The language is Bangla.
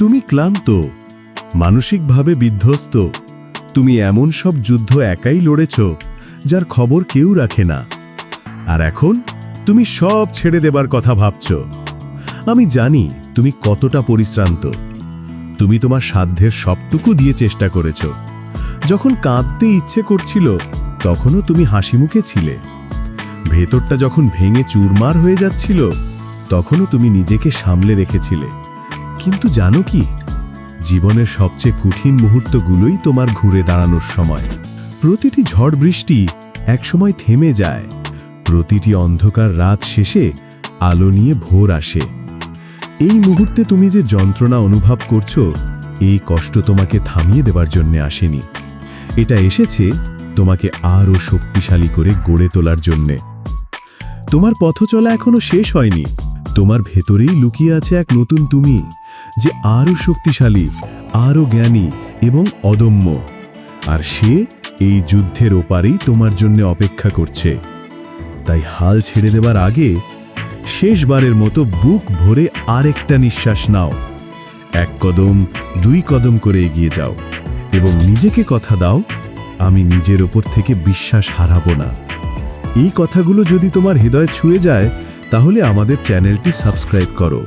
তুমি ক্লান্ত, মানসিকভাবে বিধ্বস্ত, তুমি এমন সব যুদ্ধ একাই লড়েছ, যার খবর কেউ রাখে না। আর এখন তুমি সব ছেড়ে দেবার কথা ভাবছ। আমি জানি তুমি কতটা পরিশ্রান্ত। তুমি তোমার সাধ্যের সবটুকু দিয়ে চেষ্টা করেছ। যখন কাঁদতে ইচ্ছে করছিল, তখনও তুমি হাসি মুখে ছিলে। ভেতরটা যখন ভেঙে চুরমার হয়ে যাচ্ছিল, তখনও তুমি নিজেকে সামলে রেখেছিলে। কিন্তু জানো কি? জীবনের সবচেয়ে কঠিন মুহূর্তগুলোই তোমার ঘুরে দাঁড়ানোর সময়। প্রতিটি ঝড় বৃষ্টি একসময় থেমে যায়। প্রতিটি অন্ধকার রাত শেষে আলো নিয়ে ভোর আসে। এই মুহূর্তে তুমি যে যন্ত্রণা অনুভব করছ, এই কষ্ট তোমাকে থামিয়ে দেবার জন্য আসেনি। এটা এসেছে তোমাকে আরও শক্তিশালী করে গড়ে তোলার জন্যে। তোমার পথ চলা এখনও শেষ হয়নি। তোমার ভেতরেই লুকিয়ে আছে এক নতুন তুমি। যে আরও শক্তিশালী, আরও জ্ঞানী এবং অদম্য। আর সে এই যুদ্ধের ওপারেই তোমার জন্য অপেক্ষা করছে। তাই হাল ছেড়ে দেবার আগে শেষবারের মতো বুক ভরে আরেকটা নিঃশ্বাস নাও। এক কদম, দুই কদম করে এগিয়ে যাও এবং নিজেকে কথা দাও, আমি নিজের ওপর থেকে বিশ্বাস হারাবো না। এই কথাগুলো যদি তোমার হৃদয় ছুঁয়ে যায়, তাহলে আমাদের চ্যানেলটি সাবস্ক্রাইব করো।